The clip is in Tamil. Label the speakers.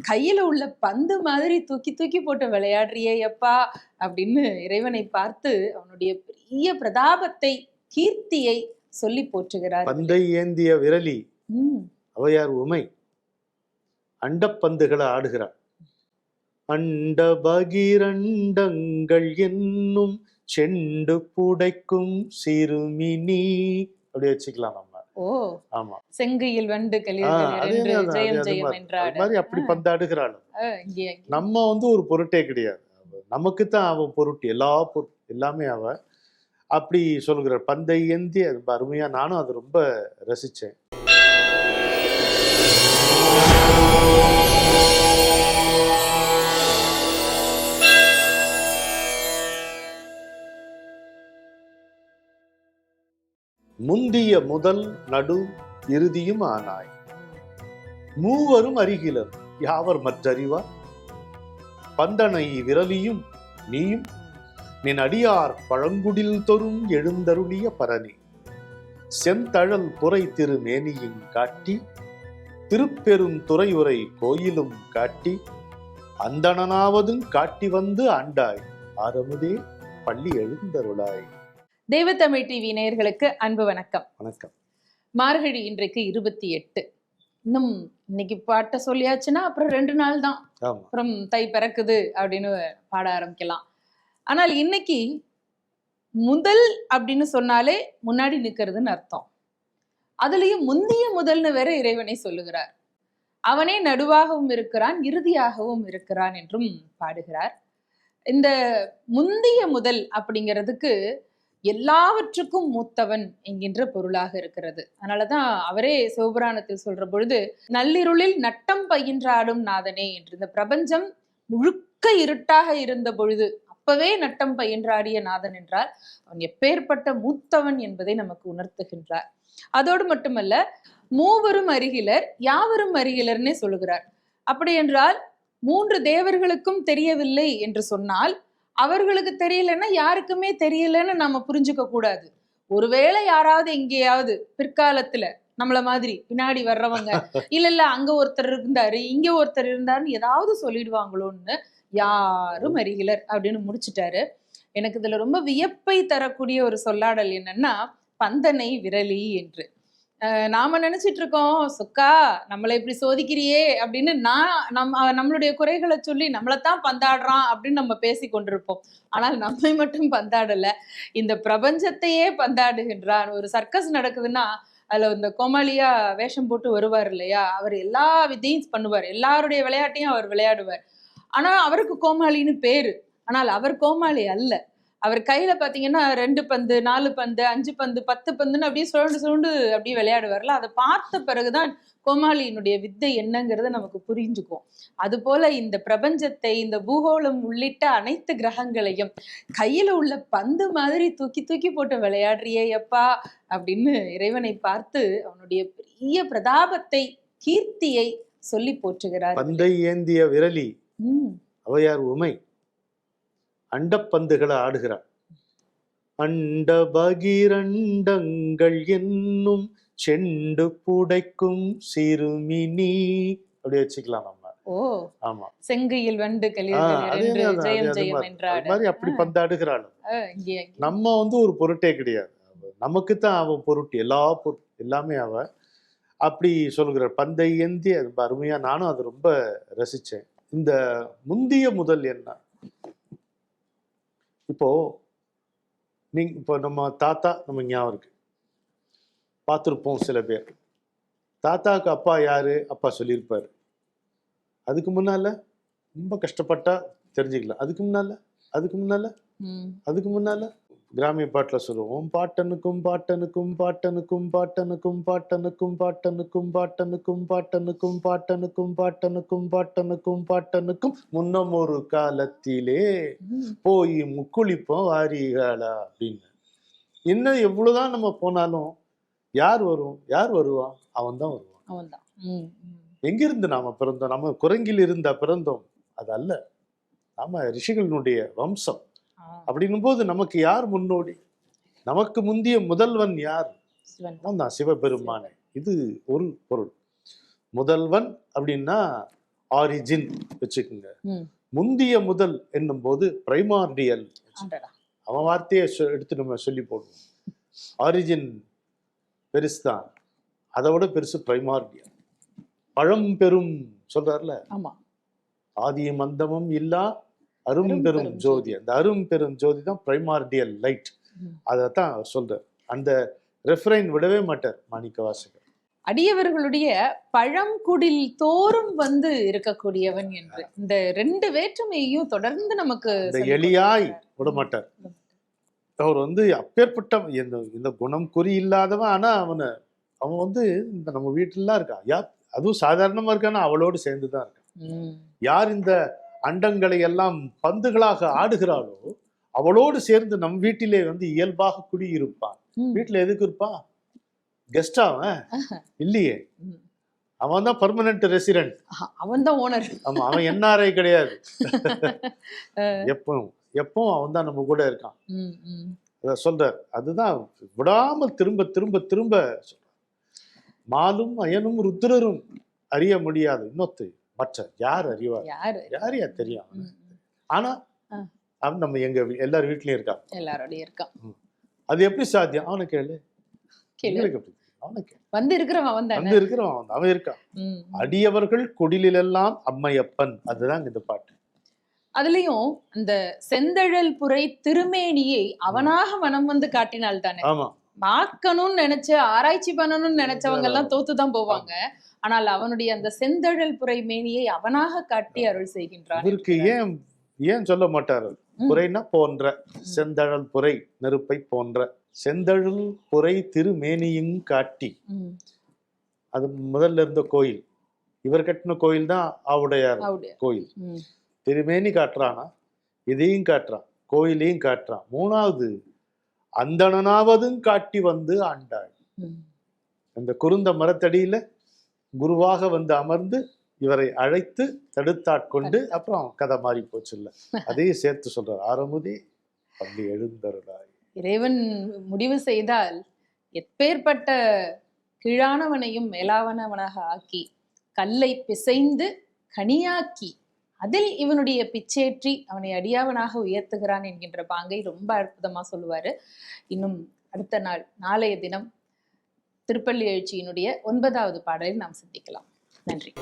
Speaker 1: கையில உள்ள பந்து மாதிரி தூக்கி தூக்கி போட்டு விளையாடுறியே எப்பா அப்படின்னு இறைவனை பார்த்து அவனுடைய பெரிய பிரதாபத்தை கீர்த்தியை சொல்லி போற்றுகிறார்.
Speaker 2: பந்தை ஏந்திய விரலி அவையார் உமை அண்டப்பந்துகளை ஆடுகிறார். அண்ட பகிரண்டங்கள் என்னும் செண்டு புடைக்கும் சிறுமினி அப்படி வச்சுக்கலாம்? நம்ம
Speaker 1: ஓ
Speaker 2: ஆமா.
Speaker 1: செங்கையில் வண்டு
Speaker 2: மாதிரி. அப்படி பந்தாடுகிறாள். நம்ம வந்து ஒரு பொருட்டே கிடையாது. நமக்கு தான் அவன் பொருட்டு எல்லா பொருட் எல்லாமே அவ. அப்படி சொல்கிற பந்தை ஏந்தி அது அருமையா நானும் அது ரொம்ப ரசிச்சேன். முந்திய முதல் நடு இறுதியும் ஆனாய். மூவரும் அருகிலர் யாவர் மற்றறிவார் பந்தனை விரலியும் நீயும் நின் அடியார் பழங்குடில் தொறும் எழுந்தருளிய பரணி. செந்தழல் புரை திருமேனியும் காட்டி திருப்பெரும் துறையுரை கோயிலும் காட்டி அந்தணனாவதும் காட்டி வந்து ஆண்டாய். ஆரமுதே பள்ளி எழுந்தருளாய்.
Speaker 1: தெய்வத்தமிழ் டிவி நேயர்களுக்கு அன்பு வணக்கம்.
Speaker 2: வணக்கம்.
Speaker 1: மார்கழி இன்றைக்கு இருபத்தி எட்டு. இன்னும் இன்னைக்கு பாட்ட சொல்லியாச்சுன்னா அப்புறம் ரெண்டு நாள் தான். அப்புறம் தை பிறக்குது அப்படின்னு பாட ஆரம்பிக்கலாம். ஆனால் இன்னைக்கு முதல் அப்படின்னு சொன்னாலே முன்னாடி நிக்கிறதுன்னு அர்த்தம். அதுலயும் முந்திய முதல்னு வேற இறைவனை சொல்லுகிறார். அவனே நடுவாகவும் இருக்கிறான் இறுதியாகவும் இருக்கிறான் என்றும் பாடுகிறார். இந்த முந்திய முதல் அப்படிங்கிறதுக்கு எல்லாவற்றுக்கும் மூத்தவன் என்கின்ற பொருளாக இருக்கிறது. அதனாலதான் அவரே சிவபுராணத்தில் சொல்ற பொழுது நள்ளிருளில் நட்டம் பயின்றாடும் நாதனே என்று இந்த பிரபஞ்சம் முழுக்க இருட்டாக இருந்த பொழுது அப்பவே நட்டம் பயின்றாடிய நாதன் என்றால் அவன் எப்பேற்பட்ட மூத்தவன் என்பதை நமக்கு உணர்த்துகின்றார். அதோடு மட்டுமல்ல மூவரும் அருகிலர் யாவரும் அருகிலர்னே சொல்லுகிறார். அப்படி என்றால் மூன்று தேவர்களுக்கும் தெரியவில்லை என்று சொன்னால் அவர்களுக்கு தெரியலன்னா யாருக்குமே தெரியலன்னு நம்ம புரிஞ்சுக்க கூடாது. ஒருவேளை யாராவது எங்கேயாவது பிற்காலத்துல நம்மள மாதிரி பின்னாடி வர்றவங்க இல்ல இல்ல அங்க ஒருத்தர் இருந்தாரு இங்க ஒருத்தர் இருந்தாருன்னு ஏதாவது சொல்லிடுவாங்களோன்னு யாரும் அருகிலர் அப்படின்னு முடிச்சிட்டாரு. எனக்கு இதுல ரொம்ப வியப்பை தரக்கூடிய ஒரு சொல்லாடல் என்னன்னா பந்தனை விரலி என்று. நாம நினைச்சிட்டு இருக்கோம் சுக்கா நம்மளை இப்படி சோதிக்கிறியே அப்படின்னு நான் நம்ம நம்மளுடைய குறைகளை சொல்லி நம்மளைத்தான் பந்தாடுறான் அப்படின்னு நம்ம பேசி கொண்டிருப்போம். ஆனால் நம்மை மட்டும் பந்தாடல. இந்த பிரபஞ்சத்தையே பந்தாடுகின்றான். ஒரு சர்க்கஸ் நடக்குதுன்னா அதுல இந்த கோமாளியா வேஷம் போட்டு வருவார் இல்லையா? அவர் எல்லா வித்தையும் பண்ணுவார். எல்லாருடைய விளையாட்டையும் அவர் விளையாடுவார். ஆனா அவருக்கு கோமாளின்னு பேரு. ஆனால் அவர் கோமாளி அல்ல. அவர் கையில பாத்தீங்கன்னா ரெண்டு பந்து நாலு பந்து அஞ்சு பந்து பத்து பந்துன்னு அப்படியே சுழண்டு சுழண்டு அப்படியே விளையாடுவார்ல. அதை பார்த்த பிறகுதான் கோமாளியினுடைய வித்தை என்னங்கிறத நமக்கு புரிஞ்சுக்கும். அது போல இந்த பிரபஞ்சத்தை இந்த பூகோளம் உள்ளிட்ட அனைத்து கிரகங்களையும் கையில உள்ள பந்து மாதிரி தூக்கி தூக்கி போட்டு விளையாடுறியே எப்பா அப்படின்னு இறைவனை பார்த்து அவனுடைய பெரிய பிரதாபத்தை கீர்த்தியை சொல்லி போற்றுகிறார்.
Speaker 2: பந்தை ஏந்திய விரலி
Speaker 1: உம்
Speaker 2: அவையார் உமை. அண்டப்பந்துகளை ஆடுகிறார். அண்ட பகிரண்டங்கள் என்னும் செண்டு புடைக்கும் சிறுமினி. அப்படி வச்சுக்கலாம் நம்ம.
Speaker 1: ஓ.
Speaker 2: ஆமா.
Speaker 1: செங்கையில் வண்டு
Speaker 2: ஆ,
Speaker 1: கலிர்கள்
Speaker 2: அதே
Speaker 1: என்று
Speaker 2: தான், அது
Speaker 1: ஜெயம்
Speaker 2: அது
Speaker 1: ஜெயம்
Speaker 2: மாதிரி. அது
Speaker 1: என்றாடு
Speaker 2: மாதிரி அப்படி பந்தாடுகிறாள். நம்ம வந்து ஒரு பொருட்டே கிடையாது. நமக்கு தான் அவன் பொருட்டு எல்லா பொருட் எல்லாமே அவ. அப்படி சொல்கிற பந்தை ஏந்தி அது அருமையா நானும் அது ரொம்ப ரசிச்சேன். இந்த முந்திய முதல் என்ன? இப்போ நீங்க இப்போ நம்ம தாத்தா நம்ம ஞாபகம் இருக்கு. பார்த்துருப்போம் சில பேர். தாத்தாக்கு அப்பா யாரு? அப்பா சொல்லியிருப்பாரு. அதுக்கு முன்னால ரொம்ப கஷ்டப்பட்டா தெரிஞ்சுக்கலாம் அதுக்கு முன்னால? அதுக்கு முன்னால. அதுக்கு முன்னால? கிராமிய பாட்டுல சொல்லுவோம் பாட்டனுக்கும் பாட்டனுக்கும் பாட்டனுக்கும் பாட்டனுக்கும் பாட்டனுக்கும் பாட்டனுக்கும் பாட்டனுக்கும் பாட்டனுக்கும் பாட்டனுக்கும் பாட்டனுக்கும் பாட்டனுக்கும் பாட்டனுக்கும் முன்னம் ஒரு காலத்திலே. போய் முக்குளிப்போம் வாரிகளா அப்படின்னு இன்னும் எவ்வளவுதான் நம்ம போனாலும் யார் வரும் யார் வருவான் அவன் தான் வருவான்
Speaker 1: அவன்தான் ம், ம்.
Speaker 2: எங்கிருந்து நாம பிறந்தோம் நம்ம குரங்கில் இருந்த பிறந்தோம் அது அல்ல நாம ரிஷிகளினுடைய வம்சம் அப்படின்னும் போது நமக்கு யார் முன்னோடி? நமக்கு முந்திய முதல்வன் யார்? தான் சிவபெருமானே. இது ஒரு பொருள். முதல்வன் அப்படின்னா ஆரிஜின் வச்சுக்கோங்க. முந்திய முதல் என்னும் போது பிரைமார்டியல். அவன் வார்த்தையை எடுத்து நம்ம சொல்லி போடுவோம். ஆரிஜின் பெருசு தான் அதை விட பெருசு பிரைமார்டியல் பழம் பெரும் சொல்றாருல?
Speaker 1: ஆமா.
Speaker 2: ஆதியும் அந்தமும் இல்லா
Speaker 1: அரும்பெரும்
Speaker 2: ஜோதி. அந்த அரும் பெரும் ஜோதி தான் பிரைமார்டியல் லைட்
Speaker 1: ம்.
Speaker 2: அதைத்தான் அவர் சொல்றார். அந்த ரெஃபரைன் விடவே மாட்டார் மாணிக்க வாசகர்
Speaker 1: அடியவர்களுடைய பழங்குடில் தோறும் வந்து இருக்கக்கூடியவன் என்று. இந்த ரெண்டு வேற்றுமையையும் தொடர்ந்து நமக்கு
Speaker 2: இந்த எளியாய்
Speaker 1: கொடுக்கிறார்.
Speaker 2: விட மாட்டார். அவர் வந்து அப்பேற்பட்ட இந்த குணம் குறி இல்லாதவன். ஆனா அவனை அவன் வந்து இந்த நம்ம வீட்டுலலாம் இருக்கான். யார் அதுவும் சாதாரணமா இருக்கானா? அவளோடு சேர்ந்து தான் இருக்கான். யார் இந்த அண்டங்களை எல்லாம் பந்துகளாக ஆடுகிறாளோ அவளோடு சேர்ந்து நம் வீட்டிலே வந்து இயல்பாக குடியிருப்பான். வீட்டுல எதுக்கு இருப்பான் கெஸ்டா அவன்? இல்லையே. அவன் தான் பர்மனன்ட் ரெசிடென்ட்
Speaker 1: ஆஹா, அவன்தான் ஓனர்
Speaker 2: ஆமா அவன் என்ஆர்ஐ கிடையாது. எப்பவும் எப்பவும் அவன் தான் நம்ம கூட இருக்கான். அதை சொல்றார். அதுதான் விடாமல் திரும்ப திரும்ப திரும்ப மாலும் அயனும் ருத்ரரும் அறிய முடியாது. இன்னொத்து மற்ற யார் அறிவார்
Speaker 1: யாரு?
Speaker 2: யார் தெரியும். ஆனா. அவன் நம்ம எங்க எல்லார் வீட்லயும் இருக்கான்.
Speaker 1: எல்லாரோடயும் இருக்கான்.
Speaker 2: அது எப்படி சாத்தியம்? அவனை கேளு.
Speaker 1: வந்து இருக்கிறவன் அவன்
Speaker 2: வந்து இருக்கிறவன் அவன் அவன் இருக்கான். அடியவர்கள் குடிலெல்லாம் அம்மையப்பன். அதுதான் இந்த பாட்டு.
Speaker 1: அதுலயும் அந்த செந்தழல் புரை திருமேனியை அவனாக மனம் வந்து காட்டினால் தானே பார்க்கணும்னு நினைச்சு ஆராய்ச்சி பண்ணணும்னு நினைச்சவங்க எல்லாம் தோத்துதான் போவாங்க. ஆனால் அவனுடைய அந்த செந்தழல் புரை மேனியை அவனாக காட்டி அருள் செய்கின்றான்
Speaker 2: இவருக்கு ஏன் ஏன் சொல்ல மாட்டாரு
Speaker 1: ம்.
Speaker 2: புரைனா போன்ற செந்தழல் புரை நெருப்பை போன்ற செந்தழல் புரை திருமேனியும் காட்டி. அது முதல்ல இருந்த கோயில். இவர் கட்டின கோயில் தான் ஆவுடையார்
Speaker 1: அவருடைய
Speaker 2: கோயில். திருமேனி காட்டுறானா? இதையும் காட்டுறான் கோயிலையும் காட்டுறான். மூணாவது அந்தணனாவதும் காட்டி வந்து ஆண்டாள். அந்த குருந்த மரத்தடியில குருவாக வந்து அமர்ந்து இவரை அழைத்து தடுத்தாட்கொண்டு அப்புறம் கதை மாறி போச்சு இல்ல. அதையும் சேர்த்து சொல்றார். ஆரமுதே பள்ளி எழுந்தருளாய்.
Speaker 1: இறைவன் முடிவு செய்தால் எப்பேற்பட்ட கீழானவனையும் மேலாவனவனாக ஆக்கி கல்லை பிசைந்து கனியாக்கி அதில் இவனுடைய பிச்சேற்றி அவனை அடியாவனாக உயர்த்துகிறான் என்கின்ற பாங்கை ரொம்ப அற்புதமா சொல்லுவாரு. இன்னும் அடுத்த நாள் நாளைய தினம் திருப்பள்ளி எழுச்சியினுடைய ஒன்பதாவது பாடலில் நாம் சந்திக்கலாம். நன்றி.